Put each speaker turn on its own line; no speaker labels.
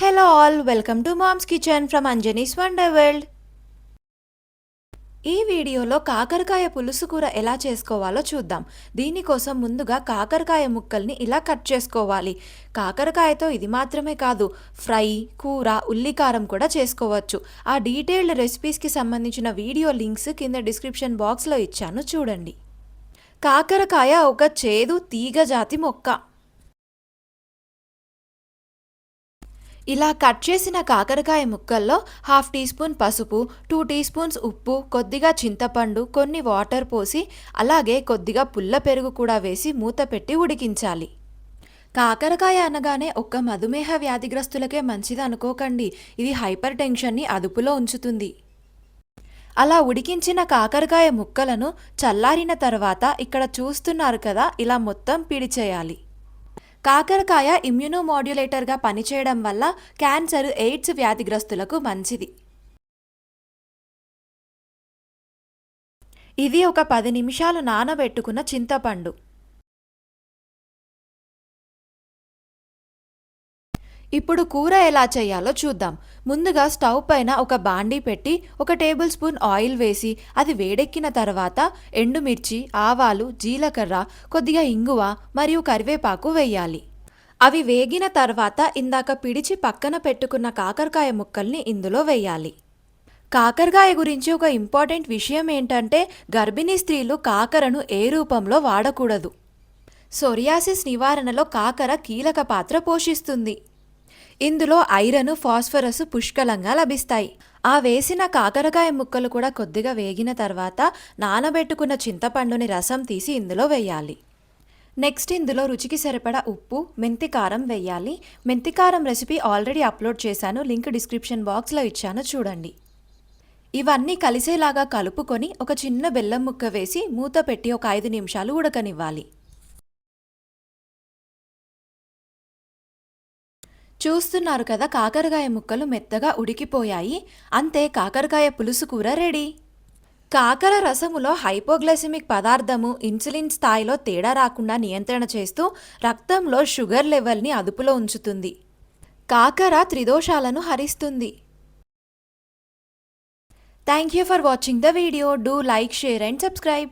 Hello all welcome to mom's kitchen from Anjani's wonder world ఈ వీడియోలో కాకరకాయ పులుసు కూర ఎలా చేసుకోవాలో చూద్దాం. దీనికోసం ముందుగా కాకరకాయ ముక్కల్ని ఇలా కట్ చేసుకోవాలి. కాకరకాయతో ఇది మాత్రమే కాదు ఫ్రై కూర ఉల్లికారం కూడా చేసుకోవచ్చు. ఆ డీటెయిల్డ్ రెసిపీస్కి సంబంధించిన వీడియో లింక్స్ కింద డిస్క్రిప్షన్ బాక్స్లో ఇచ్చాను చూడండి. కాకరకాయ ఒక చేదు తీగ జాతి మొక్క. ఇలా కట్ చేసిన కాకరకాయ ముక్కల్లో హాఫ్ టీ స్పూన్ పసుపు టూ టీ స్పూన్స్ ఉప్పు కొద్దిగా చింతపండు కొన్ని వాటర్ పోసి అలాగే కొద్దిగా పుల్ల పెరుగు కూడా వేసి మూత పెట్టి ఉడికించాలి. కాకరకాయ అనగానే ఒక్క మధుమేహ వ్యాధిగ్రస్తులకే మంచిది అనుకోకండి. ఇది హైపర్ టెన్షన్ని అదుపులో ఉంచుతుంది. అలా ఉడికించిన కాకరకాయ ముక్కలను చల్లారిన తర్వాత ఇక్కడ చూస్తున్నారు కదా ఇలా మొత్తం పిడిచేయాలి. కాకరకాయ ఇమ్యూనోమాడ్యులేటర్గా పనిచేయడం వల్ల క్యాన్సర్ ఎయిడ్స్ వ్యాధిగ్రస్తులకు మంచిది. ఇది ఒక పది నిమిషాలు నానబెట్టుకున్న చింతపండు. ఇప్పుడు కూర ఎలా చేయాలో చూద్దాం. ముందుగా స్టవ్ పైన ఒక బాండీ పెట్టి ఒక టేబుల్ స్పూన్ ఆయిల్ వేసి అది వేడెక్కిన తర్వాత ఎండుమిర్చి ఆవాలు జీలకర్ర కొద్దిగా ఇంగువ మరియు కరివేపాకు వేయాలి. అవి వేగిన తర్వాత ఇందాక పిడిచి పక్కన పెట్టుకున్న కాకరకాయ ముక్కల్ని ఇందులో వేయాలి. కాకరకాయ గురించి ఒక ఇంపార్టెంట్ విషయం ఏంటంటే గర్భిణీ స్త్రీలు కాకరను ఏ రూపంలో వాడకూడదు. సొరియాసిస్ నివారణలో కాకర కీలక పాత్ర పోషిస్తుంది. ఇందులో ఐరన్ ఫాస్ఫరస్ పుష్కలంగా లభిస్తాయి. ఆ వేసిన కాకరకాయ ముక్కలు కూడా కొద్దిగా వేగిన తర్వాత నానబెట్టుకున్న చింతపండుని రసం తీసి ఇందులో వేయాలి. నెక్స్ట్ ఇందులో రుచికి సరిపడా ఉప్పు మెంతి కారం వేయాలి. మెంతి కారం రెసిపీ ఆల్రెడీ అప్లోడ్ చేశాను లింక్ డిస్క్రిప్షన్ బాక్స్లో ఇచ్చాను చూడండి. ఇవన్నీ కలిసేలాగా కలుపుకొని ఒక చిన్న బెల్లం ముక్క వేసి మూత పెట్టి ఒక ఐదు నిమిషాలు ఉడకనివ్వాలి. చూస్తున్నారు కదా కాకరకాయ ముక్కలు మెత్తగా ఉడికిపోయాయి. అంతే కాకరకాయ పులుసు కూర రెడీ. కాకర రసములో హైపోగ్లైసిమిక్ పదార్థము ఇన్సులిన్ స్థాయిలో తేడా రాకుండా నియంత్రణ చేస్తూ రక్తంలో షుగర్ లెవెల్ని అదుపులో ఉంచుతుంది. కాకర త్రిదోషాలను హరిస్తుంది. Thank you for watching the video do like share and subscribe